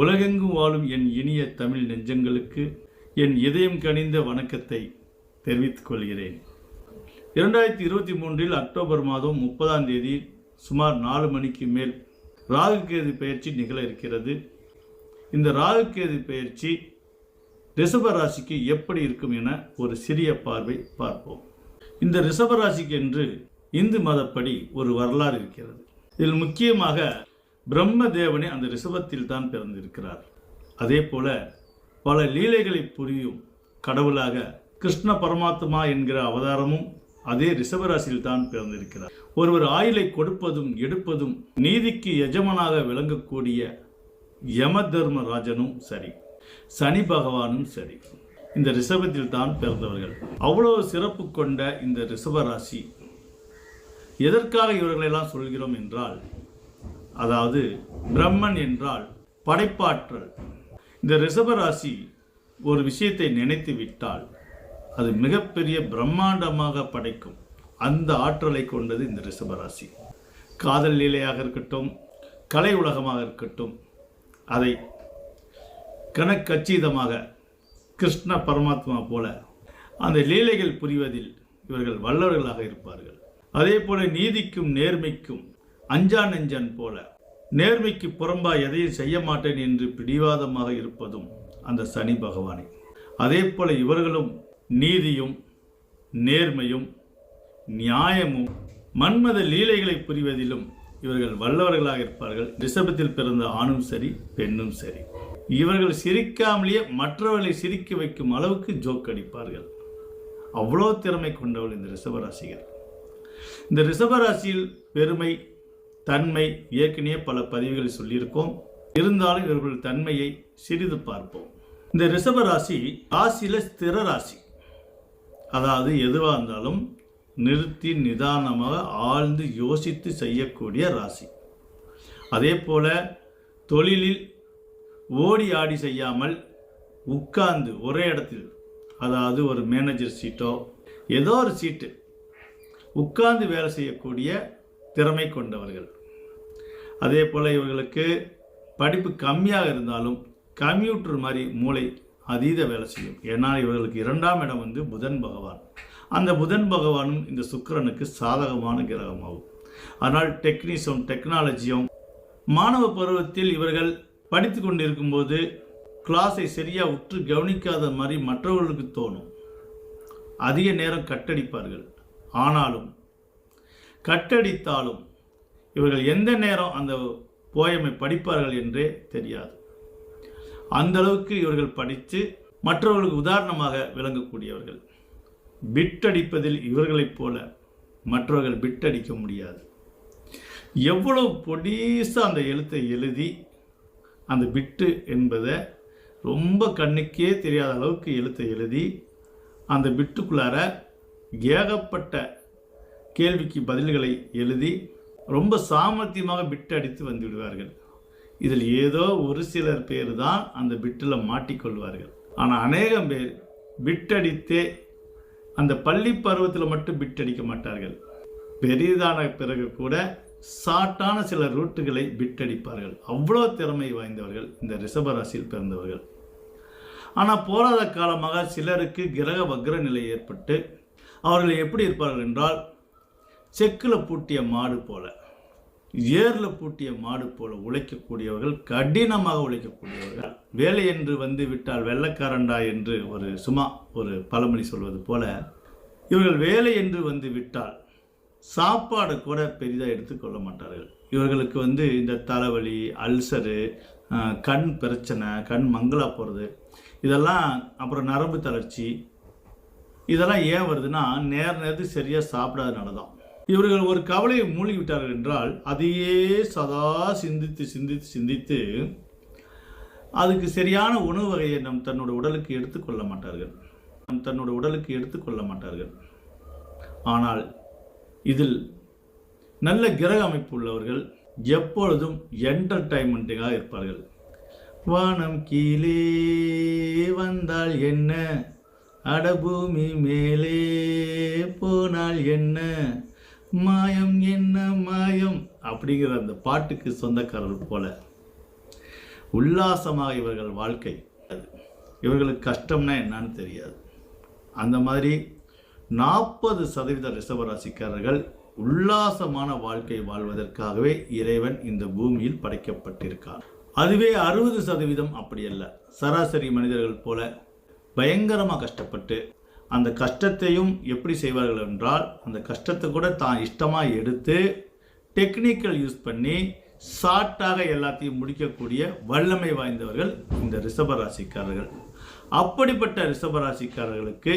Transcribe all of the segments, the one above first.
உலகெங்கும் வாழும் என் இனிய தமிழ் நெஞ்சங்களுக்கு என் இதயம் கனிந்த வணக்கத்தை தெரிவித்துக் கொள்கிறேன். இரண்டாயிரத்தி இருபத்தி மூன்றில் அக்டோபர் மாதம் முப்பதாம் தேதி சுமார் நாலு மணிக்கு மேல் ராகுகேது பயிற்சி நிகழ இருக்கிறது. இந்த ராகுகேது பயிற்சி ரிஷப ராசிக்கு எப்படி இருக்கும் என ஒரு சிறிய பார்வை பார்ப்போம். இந்த ரிஷப ராசிக்கு என்று இந்து மதப்படி ஒரு வரலாறு இருக்கிறது. இதில் முக்கியமாக பிரம்ம தேவனே அந்த ரிஷபத்தில் தான் பிறந்திருக்கிறார். அதே போல பல லீலைகளை புரியும் கடவுளாக கிருஷ்ண பரமாத்மா என்கிற அவதாரமும் அதே ரிஷபராசியில் தான் பிறந்திருக்கிறார். ஒருவர் ஆயுளை கொடுப்பதும் எடுப்பதும் நீதிக்கு எஜமானாக விளங்கக்கூடிய யம தர்மராஜனும் சரி சனி பகவானும் சரி இந்த ரிஷபத்தில் தான் பிறந்தவர்கள். அவ்வளவு சிறப்பு கொண்ட இந்த ரிஷபராசி எதற்காக இவர்களெல்லாம் சொல்கிறோம் என்றால் அதாவது பிரம்மன் என்றால் படைப்பாற்றல். இந்த ரிஷபராசி ஒரு விஷயத்தை நினைத்து விட்டால் அது மிகப்பெரிய பிரம்மாண்டமாக படைக்கும். அந்த ஆற்றலை கொண்டது இந்த ரிஷபராசி. காதல் லீலையாக இருக்கட்டும் கலை உலகமாக இருக்கட்டும் அதை கணக்கச்சீதமாக கிருஷ்ண பரமாத்மா போல அந்த லீலைகள் புரிவதில் இவர்கள் வல்லவர்களாக இருப்பார்கள். அதே போல நீதிக்கும் நேர்மைக்கும் அஞ்சா நெஞ்சன் போல. நேர்மைக்கு புறம்பா எதையும் செய்ய மாட்டேன் என்று பிடிவாதமாக இருப்பதும் அந்த சனி பகவானே. அதே போல இவர்களும் நீதியும் நேர்மையும் நியாயமும் மன்மத லீலைகளை புரிவதிலும் இவர்கள் வல்லவர்களாக இருப்பார்கள். ரிஷபத்தில் பிறந்த ஆணும் சரி பெண்ணும் சரி. இவர்கள் சிரிக்காமலேயே மற்றவர்களை சிரிக்க வைக்கும் அளவுக்கு ஜோக் அடிப்பார்கள். அவ்வளோ திறமை கொண்டவள் இந்த ரிஷபராசிகள். இந்த ரிஷபராசியில் பெருமை தன்மை ஏற்கனவே பல பதிவுகளை சொல்லியிருக்கோம். இருந்தாலும் இவர்கள் தன்மையை சிறிது பார்ப்போம். இந்த ரிஷபராசி ராசியில் ஸ்திர ராசி. அதாவது எதுவாக இருந்தாலும் நிறுத்தி நிதானமாக ஆழ்ந்து யோசித்து செய்யக்கூடிய ராசி. அதே போல் தொழிலில் ஓடி ஆடி செய்யாமல் உட்கார்ந்து ஒரே இடத்தில் அதாவது ஒரு மேனேஜர் சீட்டோ ஏதோ ஒரு சீட்டு உட்கார்ந்து வேலை செய்யக்கூடிய திறமை கொண்டவர்கள். அதே போல் இவர்களுக்கு படிப்பு கம்மியாக இருந்தாலும் கம்ப்யூட்டர் மாதிரி மூளை அதீத வேலை செய்யும். ஏன்னா இவர்களுக்கு இரண்டாம் இடம் வந்து புதன் பகவான். அந்த புதன் பகவானும் இந்த சுக்கிரனுக்கு சாதகமான கிரகமாகும். ஆனால் டெக்னீஷியம் டெக்னாலஜியும் மாணவ பருவத்தில் இவர்கள் படித்து கொண்டிருக்கும்போது கிளாஸை சரியாக உற்று கவனிக்காத மாதிரி மற்றவர்களுக்கு தோணும். அதிக நேரம் கட்டடிப்பார்கள். ஆனாலும் கட்டடித்தாலும் இவர்கள் எந்த நேரம் அந்த போயமை படிப்பார்கள் என்றே தெரியாது. அந்த அளவுக்கு இவர்கள் படித்து மற்றவர்களுக்கு உதாரணமாக விளங்கக்கூடியவர்கள். பிட்டடிப்பதில் இவர்களைப் போல மற்றவர்கள் பிட்டடிக்க முடியாது. எவ்வளவு பொடிசாக அந்த எழுத்தை எழுதி அந்த பிட்டு என்பதை ரொம்ப கண்ணுக்கே தெரியாத அளவுக்கு எழுத்தை எழுதி அந்த பிட்டுக்குள்ளார ஏகப்பட்ட கேள்விக்கு பதில்களை எழுதி ரொம்ப சாமர்த்தியமாக பிட்டு அடித்து வந்து விடுவார்கள். இதில் ஏதோ ஒரு சிலர் பேர் தான் அந்த பிட்டில் மாட்டிக்கொள்வார்கள் ஆனால் அநேகம் பேர் பிட்டடித்தே அந்த பள்ளி பருவத்தில் மட்டும் பிட்டடிக்க மாட்டார்கள். பெரிதான பிறகு கூட ஷார்ட்டான சில ரூட்டுகளை பிட்டடிப்பார்கள் அவ்வளோ திறமை வாய்ந்தவர்கள் இந்த ரிஷபராசியில் பிறந்தவர்கள். ஆனால் போராத காலமாக சிலருக்கு கிரக வக்ர நிலை ஏற்பட்டு அவர்கள் எப்படி இருப்பார்கள் என்றால் செக்கில் பூட்டிய மாடு போல ஏரில் பூட்டிய மாடு போல உழைக்கக்கூடியவர்கள் கடினமாக உழைக்கக்கூடியவர்கள். வேலை என்று வந்து விட்டால் வெள்ளக்காரண்டா என்று ஒரு சும்மா ஒரு பழமொழி சொல்வது போல இவர்கள் வேலை என்று வந்து விட்டால் சாப்பாடு கூட பெரிதாக எடுத்துக்கொள்ள மாட்டார்கள். இவர்களுக்கு வந்து இந்த தலைவலி அல்சரு கண் பிரச்சனை கண் மங்களாக போகிறது இதெல்லாம் அப்புறம் நரம்பு தளர்ச்சி இதெல்லாம் ஏன் வருதுன்னா நேர நேரத்துக்கு சரியாக சாப்பிடாதனால தான் இவர்கள் ஒரு கவலையை மூழ்கி விட்டார்கள் என்றால் அதையே சதா சிந்தித்து சிந்தித்து சிந்தித்து அதுக்கு சரியான உணவு வகையை நம் தன்னோட உடலுக்கு எடுத்துக்கொள்ள மாட்டார்கள். நம் தன்னோட உடலுக்கு எடுத்துக்கொள்ள மாட்டார்கள். ஆனால் இதில் நல்ல கிரக அமைப்பு உள்ளவர்கள் எப்பொழுதும் என்டர்டைன்மெண்ட்டாக இருப்பார்கள். வானம் கீழே வந்தால் என்ன? அடபூமி மேலே போனால் என்ன? மாயம் என்ன மாயம்? அப்படிங்கிற அந்த பாட்டுக்கு சொந்தக்காரர் போல. உல்லாசமாக இவர்கள் வாழ்க்கை இவர்களுக்கு கஷ்டம்னா என்னன்னு தெரியாது. அந்த மாதிரி நாற்பது சதவீத ரிஷபராசிக்காரர்கள் உல்லாசமான வாழ்க்கை வாழ்வதற்காகவே இறைவன் இந்த பூமியில் படைக்கப்பட்டிருக்கார். அதுவே அறுபது சதவீதம் அப்படி அல்ல. சராசரி மனிதர்கள் போல பயங்கரமாக கஷ்டப்பட்டு அந்த கஷ்டத்தையும் எப்படி செய்வார்கள் என்றால் அந்த கஷ்டத்தை கூட தான் இஷ்டமாக எடுத்து டெக்னிக்கல் யூஸ் பண்ணி ஷார்ட்டாக எல்லாத்தையும் முடிக்கக்கூடிய வல்லமை வாய்ந்தவர்கள் இந்த ரிஷபராசிக்காரர்கள். அப்படிப்பட்ட ரிஷபராசிக்காரர்களுக்கு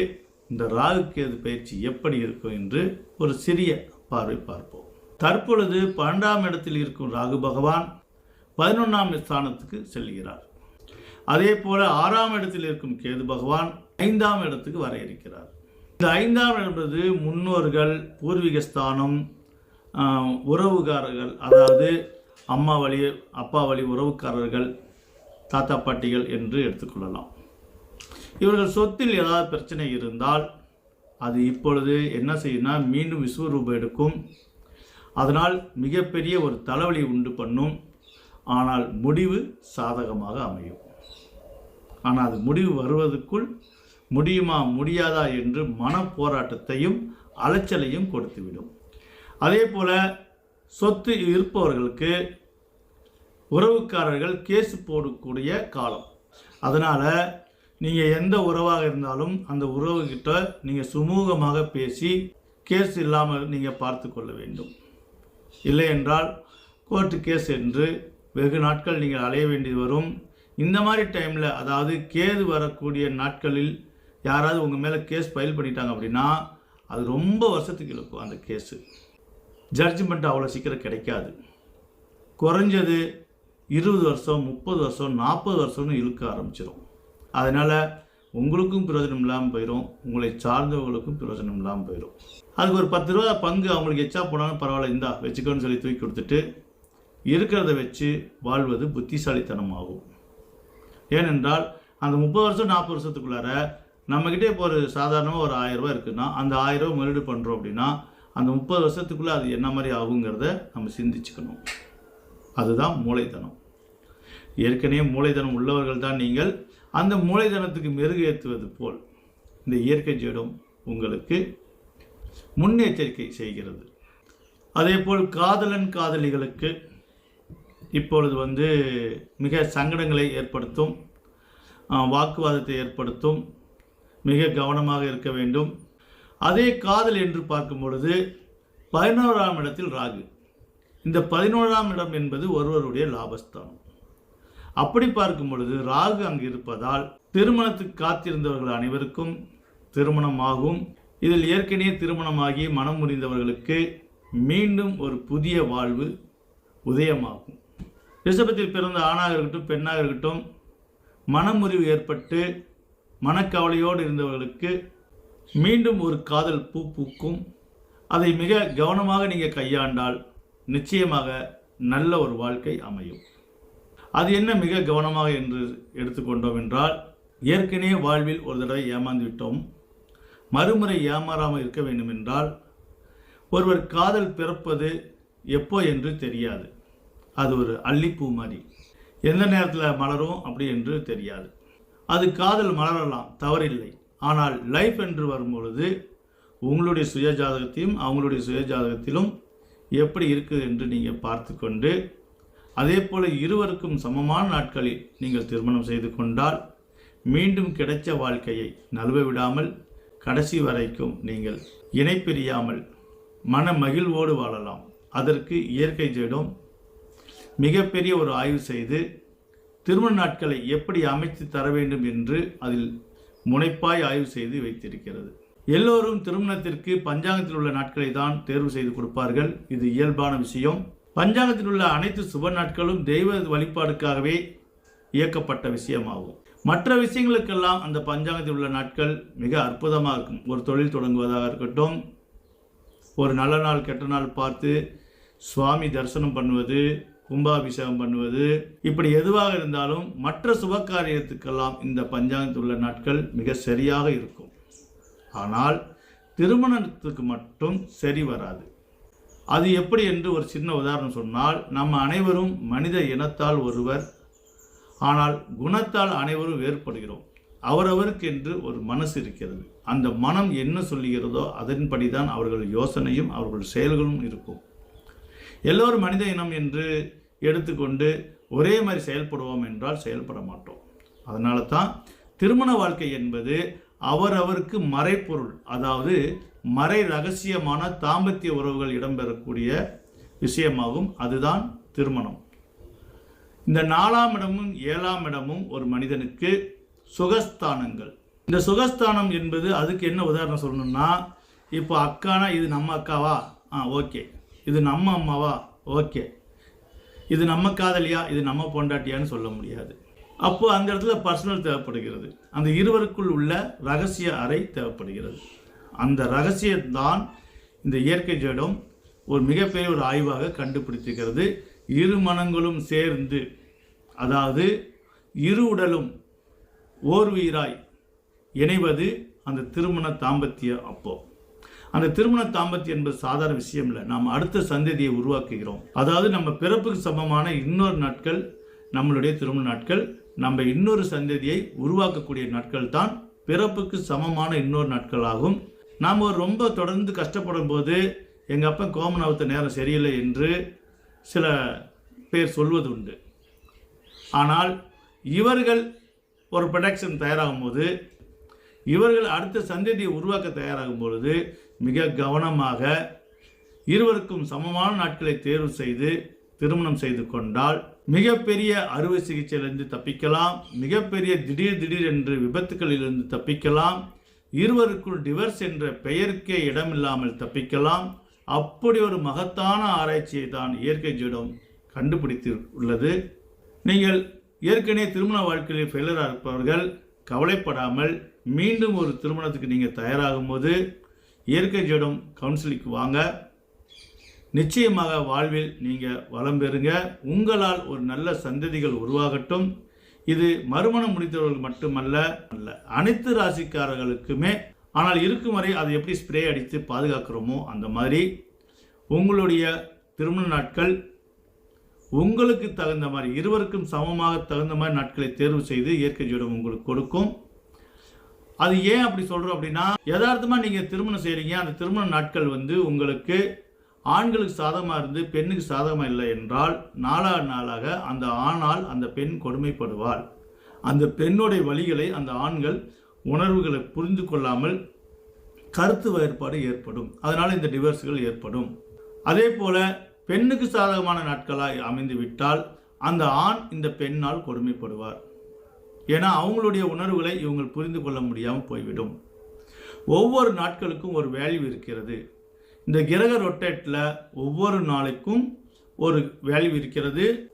இந்த ராகு கேது பயிற்சி எப்படி இருக்கும் என்று ஒரு சிறிய பார்வை பார்ப்போம். தற்பொழுது பன்னெண்டாம் இடத்தில் இருக்கும் ராகு பகவான் பதினொன்றாம் ஸ்தானத்துக்கு செல்கிறார். அதே போல ஆறாம் இடத்தில் இருக்கும் கேது பகவான் ஐந்தாம் இடத்துக்கு வர இருக்கிறார். இந்த ஐந்தாம் இடம் என்பது முன்னோர்கள் பூர்வீக ஸ்தானம் உறவுகாரர்கள் அதாவது அம்மா வழி அப்பா வழி உறவுக்காரர்கள் தாத்தா பாட்டிகள் என்று எடுத்துக்கொள்ளலாம் இவர்கள் சொத்தில் ஏதாவது பிரச்சனை இருந்தால் அது இப்பொழுது என்ன செய்யும்னா மீண்டும் விஸ்வரூபம் எடுக்கும். அதனால் மிகப்பெரிய ஒரு தலைவலி உண்டு பண்ணும். ஆனால் முடிவு சாதகமாக அமையும். ஆனால் அது முடிவு வருவதற்குள் முடியுமா முடியாதா என்று மன போராட்டத்தையும் அலைச்சலையும் கொடுத்துவிடும். அதே போல சொத்து இருப்பவர்களுக்கு உறவுக்காரர்கள் கேஸ் போடக்கூடிய காலம். அதனால் நீங்கள் எந்த உறவாக இருந்தாலும் அந்த உறவுகிட்ட நீங்கள் சுமூகமாக பேசி கேஸ் இல்லாமல் நீங்கள் பார்த்து கொள்ள வேண்டும். இல்லை என்றால் கோர்ட்டு கேஸ் என்று வெகு நாட்கள் நீங்கள் அலைய வேண்டி வரும். இந்த மாதிரி டைமில் அதாவது கேது வரக்கூடிய நாட்களில் யாராவது உங்கள் மேலே கேஸ் ஃபைல் பண்ணிட்டாங்க அப்படின்னா அது ரொம்ப வருஷத்துக்கு இழுக்கும் அந்த கேஸு ஜட்ஜ்மெண்ட் அவ்வளோ சீக்கிரம் கிடைக்காது. குறைஞ்சது இருபது வருஷம் முப்பது வருஷம் நாற்பது வருஷம்னு இழுக்க ஆரம்பிச்சிடும் அதனால் உங்களுக்கும் பிரயோஜனம் இல்லாமல் போயிடும் உங்களை சார்ந்தவங்களுக்கும் பிரயோஜனம் இல்லாமல் போயிடும் அதுக்கு ஒரு பத்து ரூபா பங்கு அவங்களுக்கு எச்சா போனாலும் பரவாயில்ல இந்தா வச்சுக்கோன்னு சொல்லி தூக்கி கொடுத்துட்டு இருக்கிறத வச்சு வாழ்வது புத்திசாலித்தனமாகும். ஏனென்றால் அந்த முப்பது வருஷம் நாற்பது வருஷத்துக்குள்ளார நம்மக்கிட்டே இப்போ ஒரு சாதாரணமாக ஒரு ஆயிரம் இருக்குன்னா அந்த ஆயிரரூபா முதலீடு பண்ணுறோம் அப்படின்னா அந்த முப்பது வருஷத்துக்குள்ளே அது என்ன மாதிரி ஆகுங்கிறத நம்ம சிந்திச்சுக்கணும். அதுதான் மூளைத்தனம். ஏற்கனவே மூளைத்தனம் உள்ளவர்கள் தான் நீங்கள். அந்த மூளைத்தனத்துக்கு மெருகேற்றுவது போல் இந்த இயற்கை ஜேடம் உங்களுக்கு முன்னெச்சரிக்கை செய்கிறது. அதே போல் காதலன் காதலிகளுக்கு இப்பொழுது வந்து மிக சங்கடங்களை ஏற்படுத்தும் வாக்குவாதத்தை ஏற்படுத்தும் மிக கவனமாக இருக்க வேண்டும். அதே காதல் என்று பார்க்கும் பொழுது பதினோராம் இடத்தில் ராகு. இந்த பதினோராம் இடம் என்பது ஒருவருடைய லாபஸ்தானம். அப்படி பார்க்கும் பொழுது ராகு அங்கு இருப்பதால் திருமணத்துக்கு காத்திருந்தவர்கள் அனைவருக்கும் திருமணமாகும். இதில் ஏற்கனவே திருமணமாகி மனம் முறிந்தவர்களுக்கு மீண்டும் ஒரு புதிய வாழ்வு உதயமாகும். ரிஷபத்தில் பிறந்த ஆணாக இருக்கட்டும் பெண்ணாக இருக்கட்டும் மனமுறிவு ஏற்பட்டு மனக்கவலையோடு இருந்தவர்களுக்கு மீண்டும் ஒரு காதல் பூ பூக்கும். அதை மிக கவனமாக நீங்கள் கையாண்டால் நிச்சயமாக நல்ல ஒரு வாழ்க்கை அமையும். அது என்ன மிக கவனமாக என்று எடுத்துக்கொண்டோம் என்றால் ஏற்கனவே வாழ்வில் ஒரு தடவை ஏமாந்து விட்டோம். மறுமுறை ஏமாறாமல் இருக்க வேண்டும் என்றால் ஒருவர் காதல் பிறப்பது எப்போ என்று தெரியாது. அது ஒரு அள்ளிப்பூ மாதிரி. எந்த நேரத்தில் மலரும் அப்படி என்று தெரியாது. அது காதல் மலரலாம் தவறில்லை. ஆனால் லைஃப் என்று வரும்பொழுது உங்களுடைய சுய ஜாதகத்தையும் அவங்களுடைய சுய ஜாதகத்திலும் எப்படி இருக்குது என்று நீங்கள் பார்த்து கொண்டு அதே போல் இருவருக்கும் சமமான நாட்களில் நீங்கள் திருமணம் செய்து கொண்டால் மீண்டும் கிடைச்ச வாழ்க்கையை நழுவ விடாமல் கடைசி வரைக்கும் நீங்கள் இணைப்பிரியாமல் மன மகிழ்வோடு வாழலாம். அதற்கு இயற்கை ஜேடம் மிகப்பெரிய ஒரு ஆய்வு செய்து திருமண நாட்களை எப்படி அமைத்து தர வேண்டும் என்று அதில் முனைப்பாய் ஆய்வு செய்து வைத்திருக்கிறது. எல்லோரும் திருமணத்திற்கு பஞ்சாங்கத்தில் உள்ள நாட்களை தான் தேர்வு செய்து கொடுப்பார்கள். இது இயல்பான விஷயம். பஞ்சாங்கத்தில் உள்ள அனைத்து சுப நாட்களும் தெய்வ வழிபாடுக்காகவே இயக்கப்பட்ட விஷயமாகும். மற்ற விஷயங்களுக்கெல்லாம் அந்த பஞ்சாங்கத்தில் உள்ள நாட்கள் மிக அற்புதமாக இருக்கும். ஒரு தொழில் தொடங்குவதாக இருக்கட்டும் ஒரு நல்ல நாள் கெட்ட நாள் பார்த்து சுவாமி தரிசனம் பண்ணுவது கும்பாபிஷேகம் பண்ணுவது. இப்படி எதுவாக இருந்தாலும் மற்ற சுபகாரியத்துக்கெல்லாம் இந்த பஞ்சாங்கத்தில் உள்ள நாட்கள் மிக சரியாக இருக்கும். ஆனால் திருமணத்துக்கு மட்டும் சரி வராது. அது எப்படி என்று ஒரு சின்ன உதாரணம் சொன்னால் நம்ம அனைவரும் மனித இனத்தால் ஒருவர். ஆனால் குணத்தால் அனைவரும் வேறுபடுகிறோம். அவரவருக்கு என்று ஒரு மனசு இருக்கிறது. அந்த மனம் என்ன சொல்லுகிறதோ அதன்படி தான் அவர்கள் யோசனையும் அவர்கள் செயல்களும் இருக்கும். எல்லோரும் மனித இனம் என்று எடுத்துக்கொண்டு ஒரே மாதிரி செயல்படுவோம் என்றால் செயல்பட மாட்டோம். அதனால தான் திருமண வாழ்க்கை என்பது அவரவருக்கு மறைப்பொருள் அதாவது மறை ரகசியமான தாம்பத்திய உறவுகள் இடம்பெறக்கூடிய விஷயமாகும். அதுதான் திருமணம். இந்த நாலாம் இடமும் ஏழாம் இடமும் ஒரு மனிதனுக்கு சுகஸ்தானங்கள். இந்த சுகஸ்தானம் என்பது அதுக்கு என்ன உதாரணம் சொல்லணும்னா இப்போ அக்கானா இது நம்ம அக்காவா? ஆ ஓகே. இது நம்ம அம்மாவா? ஓகே. இது நம்ம காதலியா இது நம்ம பொண்டாட்டியான்னு சொல்ல முடியாது. அப்போது அந்த இடத்துல பர்சனல் தேவைப்படுகிறது. அந்த இருவருக்குள் உள்ள ரகசிய அறை தேவைப்படுகிறது. அந்த ரகசியத்தான் இந்த இயற்கை ஜடம் ஒரு மிகப்பெரிய ஒரு ஆய்வாக கண்டுபிடித்திருக்கிறது. இரு மனங்களும் சேர்ந்து அதாவது இரு உடலும் ஓர் உயிராய் இணைவது அந்த திருமண தாம்பத்திய அப்போ. அந்த திருமண தாம்பத்தியம் என்பது சாதாரண விஷயம் இல்லை. நாம் அடுத்த சந்ததியை உருவாக்குகிறோம். அதாவது நம்ம பிறப்புக்கு சமமான இன்னொரு நாட்கள் நம்மளுடைய திருமண நாட்கள் நம்ம இன்னொரு சந்ததியை உருவாக்கக்கூடிய நாட்கள் தான் பிறப்புக்கு சமமான இன்னொரு நாட்களாகும் நாம் ரொம்ப தொடர்ந்து கஷ்டப்படும் போது எங்கள் அப்பா கோமனாவத்த நேரம் சரியில்லை என்று சில பேர் சொல்வது உண்டு. ஆனால் இவர்கள் ஒரு ப்ரொடக்ஷன் தயாராகும் போது இவர்கள் அடுத்த சந்ததியை உருவாக்க தயாராகும் பொழுது மிக கவனமாக இருவருக்கும் சமமான நாட்களை தேர்வு செய்து திருமணம் செய்து கொண்டால் மிகப்பெரிய அறுவை சிகிச்சையிலிருந்து தப்பிக்கலாம் மிகப்பெரிய திடீர் திடீர் என்று விபத்துகளிலிருந்து தப்பிக்கலாம் இருவருக்குள் டிவர்ஸ் என்ற பெயருக்கே இடமில்லாமல் தப்பிக்கலாம். அப்படி ஒரு மகத்தான ஆராய்ச்சியை தான் இயற்கை ஜீடம் கண்டுபிடித்து உள்ளது நீங்கள் ஏற்கனவே திருமண வாழ்க்கையில் ஃபெயிலராக இருப்பவர்கள் கவலைப்படாமல் மீண்டும் ஒரு திருமணத்துக்கு நீங்கள் தயாராகும் போது இயற்கை ஜடம் கவுன்சிலிங்க்கு வாங்க. நிச்சயமாக வாழ்வில் நீங்கள் வளம் பெறுங்க. உங்களால் ஒரு நல்ல சந்ததிகள் உருவாகட்டும். இது மறுமணம் முடித்தவர்கள் மட்டுமல்ல அல்ல அனைத்து ராசிக்காரர்களுக்குமே. ஆனால் இருக்கும் வரை அதை எப்படி ஸ்ப்ரே அடித்து பாதுகாக்கிறோமோ அந்த மாதிரி. உங்களுடைய திருமண நாட்கள் உங்களுக்கு தகுந்த மாதிரி இருவருக்கும் சமமாக தகுந்த மாதிரி நாட்களை தேர்வு செய்து இயற்கை ஜோடம் உங்களுக்கு கொடுக்கும். அது ஏன் அப்படி சொல்கிறோம் அப்படின்னா யதார்த்தமாக நீங்கள் திருமணம் செய்கிறீங்க அந்த திருமண நாட்கள் வந்து உங்களுக்கு ஆண்களுக்கு சாதகமாக இருந்து பெண்ணுக்கு சாதகமாக இல்லை என்றால் நாளாக நாளாக அந்த ஆணால் அந்த பெண் கொடுமைப்படுவாள். அந்த பெண்ணுடைய வழிகளை அந்த ஆண்கள் உணர்வுகளை புரிந்து கொள்ளாமல் கருத்து வேறுபாடு ஏற்படும். அதனால் இந்த டிவோர்ஸ்கள் ஏற்படும். அதே போல் பெண்ணுக்கு சாதகமான நாட்களாக அமைந்து விட்டால் அந்த ஆண் இந்த பெண்ணால் கொடுமைப்படுவார். ஏன்னா அவங்களுடைய உணர்வுகளை இவங்க புரிந்து கொள்ள முடியாமல் போய்விடும். ஒவ்வொரு நாட்களுக்கும் ஒரு வேல்யூ இருக்கிறது. இந்த கிரக ரொட்டேட்டில் ஒவ்வொரு நாளைக்கும் ஒரு வேல்யூ இருக்கிறது.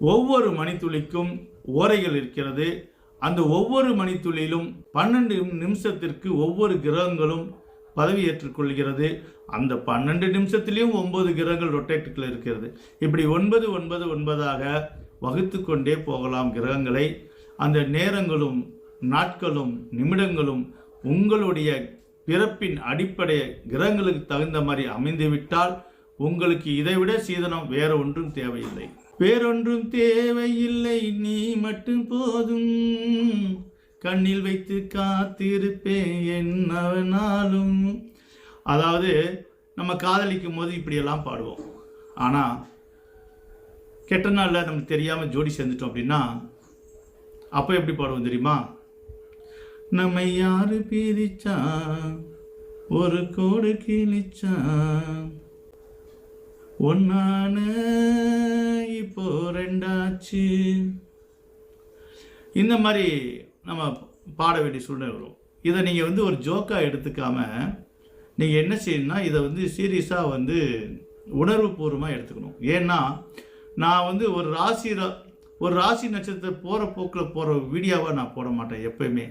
ஒவ்வொரு மணித்துளிக்கும் ஓரைகள் இருக்கிறது. அந்த ஒவ்வொரு மணித்துளியிலும் பன்னெண்டு நிமிஷத்திற்கு ஒவ்வொரு கிரகங்களும் பதவி ஏற்றுக்கொள்கிறது அந்த பன்னெண்டு நிமிஷத்துலேயும் ஒன்பது கிரகங்கள் ரொட்டேட்டுக்குள்ள இருக்கிறது. இப்படி ஒன்பது ஒன்பது ஒன்பதாக வகுத்து கொண்டே போகலாம் கிரகங்களை. அந்த நேரங்களும் நாட்களும் நிமிடங்களும் உங்களுடைய பிறப்பின் அடிப்படை கிரகங்களுக்கு தகுந்த மாதிரி அமைந்துவிட்டால் உங்களுக்கு இதைவிட சீதனம் வேற ஒன்றும் தேவையில்லை. வேறொன்றும் தேவையில்லை நீ மட்டும் போதும். கண்ணில் வைத்து காத்திருப்பேன் என்னவனாலும் அதாவது நம்ம காதலிக்கும் போது இப்படியெல்லாம் பாடுவோம். ஆனால் கெட்ட நாளில் நமக்கு தெரியாமல் ஜோடி சேர்ந்துட்டோம் அப்படின்னா அப்போ எப்படி பாடுவோம் தெரியுமா? நம்மை யாரு பிரிச்சா ஒரு கோடு கிழிச்சா ஒன்னான இப்போ ரெண்டாச்சு. இந்த மாதிரி நம்ம பாட வேண்டிய சூழ்நிலை வரும். இதை நீங்கள் வந்து ஒரு ஜோக்காக எடுத்துக்காமல் நீங்கள் என்ன செய்யணும்னா இதை வந்து சீரியஸாக வந்து உணர்வுபூர்வமாக எடுத்துக்கணும். ஏன்னா நான் வந்து ஒரு ராசி ஒரு ராசி நட்சத்திரம் போகிற போக்கில் போகிற வீடியோவாக நான் போட மாட்டேன் எப்பயுமே.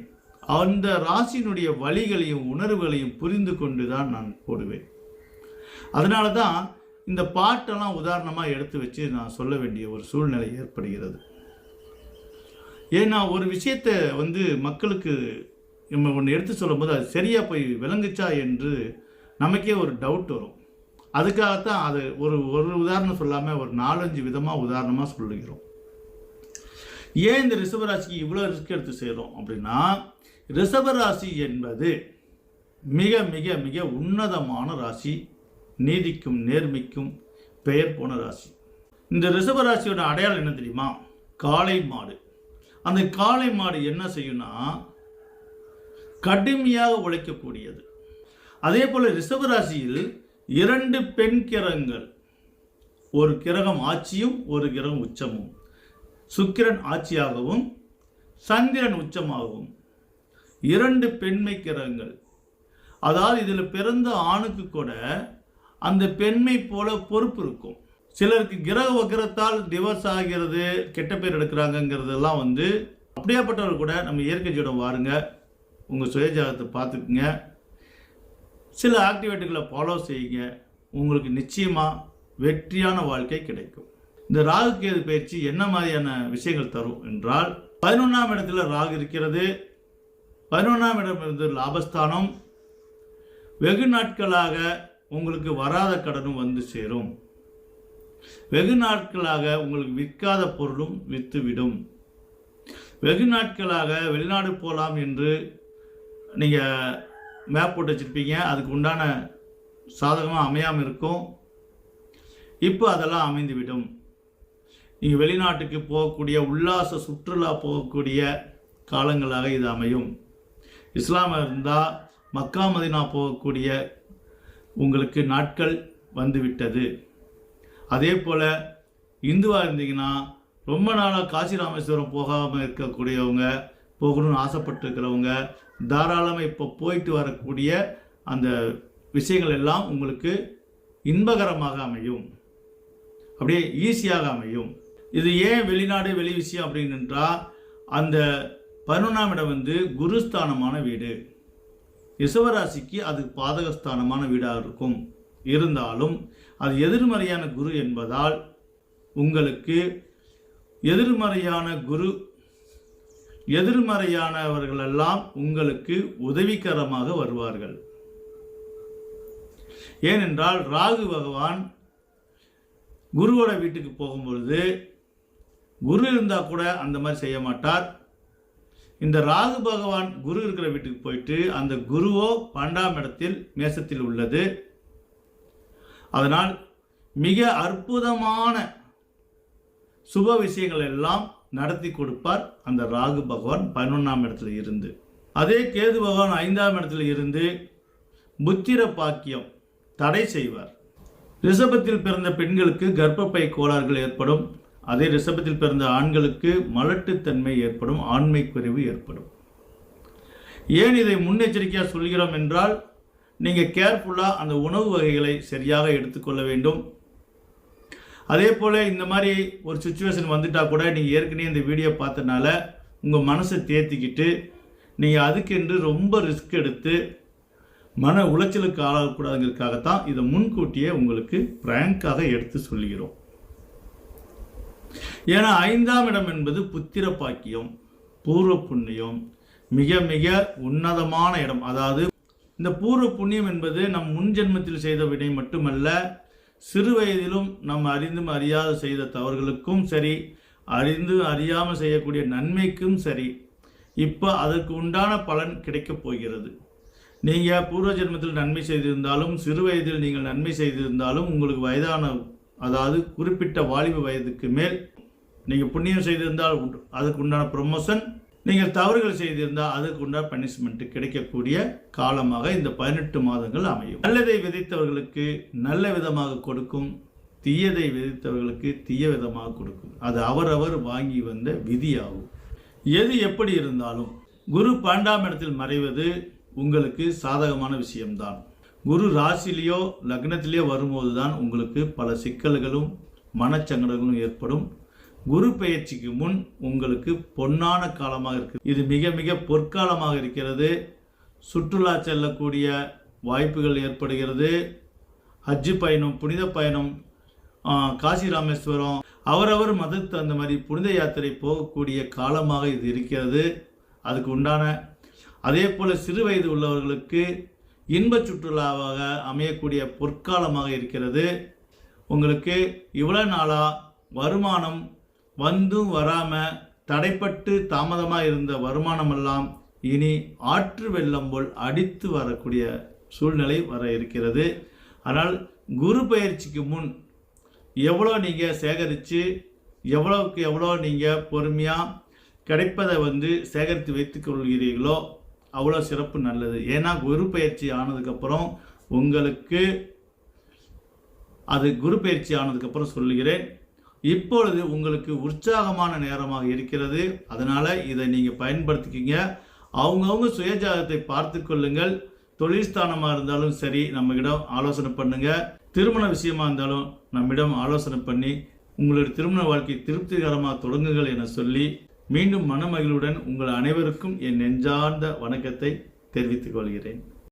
அந்த ராசியினுடைய வழிகளையும் உணர்வுகளையும் புரிந்து கொண்டு தான் நான் போடுவேன். அதனால தான் இந்த பாட்டெல்லாம் உதாரணமாக எடுத்து வச்சு நான் சொல்ல வேண்டிய ஒரு சூழ்நிலை ஏற்படுகிறது. ஏன்னா ஒரு விஷயத்தை வந்து மக்களுக்கு நம்ம ஒன்று எடுத்து சொல்லும்போது அது சரியாக போய் விளங்குச்சா என்று நமக்கே ஒரு டவுட் வரும். அதுக்காகத்தான் அது ஒரு ஒரு உதாரணம் சொல்லாமல் ஒரு நாலஞ்சு விதமாக உதாரணமாக சொல்லுகிறோம். ஏன் இந்த ரிஷபராசிக்கு இவ்வளோ ரிஸ்க் எடுத்து செய்கிறோம் அப்படின்னா ரிஷபராசி என்பது மிக மிக மிக உன்னதமான ராசி நீதிக்கும் நேர்மைக்கும் பெயர் போன ராசி. இந்த ரிஷபராசியோட அடையாளம் என்ன தெரியுமா? காளை மாடு. அந்த காளை மாடு என்ன செய்யும்னா கடுமையாக உழைக்கக்கூடியது. அதே போல் ரிஷபராசியில் இரண்டு பெண் கிரகங்கள். ஒரு கிரகம் ஆட்சியும் ஒரு கிரகம் உச்சமும். சுக்கிரன் ஆட்சியாகவும் சந்திரன் உச்சமாகவும். இரண்டு பெண்மை கிரகங்கள். அதாவது இதில் பிறந்த ஆணுக்கு கூட அந்த பெண்மை போல பொறுப்பு இருக்கும். சிலருக்கு கிரக வக்கிரத்தால் டிவர்ஸ் ஆகிறது கெட்ட பேர் எடுக்கிறாங்கங்கிறதெல்லாம் வந்து அப்படியாப்பட்டவர் கூட நம்ம இயற்கை ஜோடம் வாருங்க. உங்கள் சுயஜாதத்தை பார்த்துக்குங்க. சில ஆக்டிவேட்டுகளை ஃபாலோ செய்யுங்க. உங்களுக்கு நிச்சயமாக வெற்றியான வாழ்க்கை கிடைக்கும். இந்த ராகு கேது பயிற்சி என்ன மாதிரியான விஷயங்கள் தரும் என்றால் பதினொன்றாம் இடத்துல ராகு இருக்கிறது. பதினொன்றாம் இடம் இருந்து லாபஸ்தானம். வெகு நாட்களாக உங்களுக்கு வராத கடனும் வந்து சேரும். வெகு நாட்களாக உங்களுக்கு விற்காத பொருளும் விற்றுவிடும் வெகு நாட்களாக வெளிநாடு போகலாம் என்று நீங்கள் மேப் போட்டு வச்சுருப்பீங்க. அதுக்கு உண்டான சாதகமாக அமையாமல் இருக்கும். இப்போ அதெல்லாம் அமைந்துவிடும். நீங்கள் வெளிநாட்டுக்கு போகக்கூடிய உல்லாச சுற்றுலா போகக்கூடிய காலங்களாக இது அமையும். இஸ்லாமாக இருந்தால் மக்கா மதினா போகக்கூடிய உங்களுக்கு நாட்கள் வந்துவிட்டது. அதே போல் இந்துவாக இருந்தீங்கன்னா ரொம்ப நாளாக காசி ராமேஸ்வரம் போகாமல் இருக்கக்கூடியவங்க போகணும்னு ஆசைப்பட்டுருக்கிறவங்க தாராளமாக இப்போ போயிட்டு வரக்கூடிய அந்த விஷயங்கள் எல்லாம் உங்களுக்கு இன்பகரமாக அமையும். அப்படியே ஈஸியாக அமையும். இது ஏன் வெளிநாடு வெளி விஷயம் அப்படின்னுன்றா அந்த பதினொன்றாம் இடம் வந்து குருஸ்தானமான வீடு. இசவராசிக்கு அது பாதகஸ்தானமான வீடாக இருக்கும். இருந்தாலும் அது எதிர்மறையான குரு என்பதால் உங்களுக்கு எதிர்மறையான குரு எதிர்மறையானவர்களெல்லாம் உங்களுக்கு உதவிகரமாக வருவார்கள். ஏனென்றால் ராகு பகவான் குருவோட வீட்டுக்கு போகும்பொழுது குரு இருந்தால் கூட அந்த மாதிரி செய்ய மாட்டார். இந்த ராகு பகவான் குரு இருக்கிற வீட்டுக்கு போயிட்டு அந்த குருவோ பன்னெண்டாம் இடத்தில் மேசத்தில் உள்ளது. அதனால் மிக அற்புதமான சுப விஷயங்கள் எல்லாம் நடத்தி கொடுப்பார் அந்த ராகு பகவான் பதினொன்றாம் இடத்துல இருந்து. அதே கேது பகவான் ஐந்தாம் இடத்துல இருந்து புத்திர பாக்கியம் தடை செய்வார். ரிஷபத்தில் பிறந்த பெண்களுக்கு கர்ப்பப்பை கோளாறுகள் ஏற்படும். அதே ரிஷபத்தில் பிறந்த ஆண்களுக்கு மலட்டுத்தன்மை ஏற்படும் ஆண்மை குறைவு ஏற்படும். ஏன் இதை முன்னெச்சரிக்கையாக சொல்கிறோம் என்றால் நீங்கள் கேர்ஃபுல்லாக அந்த உணவு வகைகளை சரியாக எடுத்துக்கொள்ள வேண்டும். அதே போல் இந்த மாதிரி ஒரு சுச்சுவேஷன் வந்துட்டால் கூட நீங்கள் ஏற்கனவே இந்த வீடியோ பார்த்தனால உங்கள் மனசை தேர்த்திக்கிட்டு நீங்கள் அதுக்கென்று ரொம்ப ரிஸ்க் எடுத்து மன உளைச்சலுக்கு ஆளாகக்கூடாதுங்கிறதுக்காகத்தான் இதை முன்கூட்டியே உங்களுக்கு பிராங்காக எடுத்து சொல்கிறோம் ஏன்னா ஐந்தாம் இடம் என்பது புத்திர பாக்கியம் பூர்வ புண்ணியம் மிக மிக உன்னதமான இடம். அதாவது இந்த பூர்வ புண்ணியம் என்பது நம் முன் ஜென்மத்தில் செய்த வினை மட்டுமல்ல சிறு வயதிலும் நம் அறிந்தும் அறியாத செய்த தவறுகளுக்கும் சரி அறிந்து அறியாமல் செய்யக்கூடிய நன்மைக்கும் சரி இப்போ அதற்கு உண்டான பலன் கிடைக்கப் போகிறது. நீங்கள் பூர்வ ஜென்மத்தில் நன்மை செய்திருந்தாலும் சிறு வயதில் நீங்கள் நன்மை செய்திருந்தாலும் உங்களுக்கு வயதான அதாவது குறிப்பிட்ட வாலிப வயதுக்கு மேல் நீங்கள் புண்ணியம் செய்திருந்தால் அதுக்கு உண்டான ப்ரொமோஷன் நீங்கள் தவறுகள் செய்திருந்தால் அதுக்கு உண்டான பனிஷ்மெண்ட் கிடைக்கக்கூடிய காலமாக இந்த பதினெட்டு மாதங்கள் அமையும். நல்லதை விதைத்தவர்களுக்கு நல்ல விதமாக கொடுக்கும் தீயதை விதைத்தவர்களுக்கு தீய விதமாக கொடுக்கும். அது அவரவர் வாங்கி வந்த விதியாகும். எது எப்படி இருந்தாலும் குரு பன்னெண்டாம் இடத்தில் மறைவது உங்களுக்கு சாதகமான விஷயம்தான். குரு ராசிலேயோ லக்னத்திலேயோ வரும்போது தான் உங்களுக்கு பல சிக்கல்களும் மனச்சங்கடங்களும் ஏற்படும். குரு பெயர்ச்சிக்கு முன் உங்களுக்கு பொன்னான காலமாக இருக்குது இது மிக மிக பொற்காலமாக இருக்கிறது. சுற்றுலா செல்லக்கூடிய வாய்ப்புகள் ஏற்படுகிறது. ஹஜ்ஜு பயணம் புனித பயணம் காசி ராமேஸ்வரம் அவரவர் மதத்துக்கு தகுந்த மாதிரி புனித யாத்திரை போகக்கூடிய காலமாக இது இருக்கிறது. அதுக்கு உண்டான அதே போல் சிறு வயது உள்ளவர்களுக்கு இன்பச் சுற்றுலாவாக அமையக்கூடிய பொற்காலமாக இருக்கிறது. உங்களுக்கு இவ்வளோ நாளாக வருமானம் வந்தும் வராமல் தடைப்பட்டு தாமதமாக இருந்த வருமானமெல்லாம் இனி ஆற்று வெள்ளம் போல் அடித்து வரக்கூடிய சூழ்நிலை வர இருக்கிறது. ஆனால் குரு பயிற்சிக்கு முன் எவ்வளோ நீங்கள் சேகரித்து எவ்வளோவுக்கு எவ்வளோ நீங்கள் பொறுமையாக கிடைப்பதை வந்து சேகரித்து வைத்துக் கொள்கிறீர்களோ அவ்வளோ சிறப்பு நல்லது. ஏன்னா குரு பயிற்சி ஆனதுக்கப்புறம் உங்களுக்கு அது குரு பயிற்சி ஆனதுக்கப்புறம் சொல்லுகிறேன். இப்பொழுது உங்களுக்கு உற்சாகமான நேரமாக இருக்கிறது. அதனால் இதை நீங்கள் பயன்படுத்திக்கிங்க. அவங்கவுங்க சுயஜாதத்தை பார்த்து கொள்ளுங்கள். தொழில் ஸ்தானமாக இருந்தாலும் சரி நம்மகிடம் ஆலோசனை பண்ணுங்கள் திருமண விஷயமா இருந்தாலும் நம்மிடம் ஆலோசனை பண்ணி உங்களுடைய திருமண வாழ்க்கை திருப்திகரமாக தொடங்குங்கள் என சொல்லி மீண்டும் மனமகிழ்வுடன் உங்கள் அனைவருக்கும் என் நெஞ்சார்ந்த வணக்கத்தை தெரிவித்துக் கொள்கிறேன்.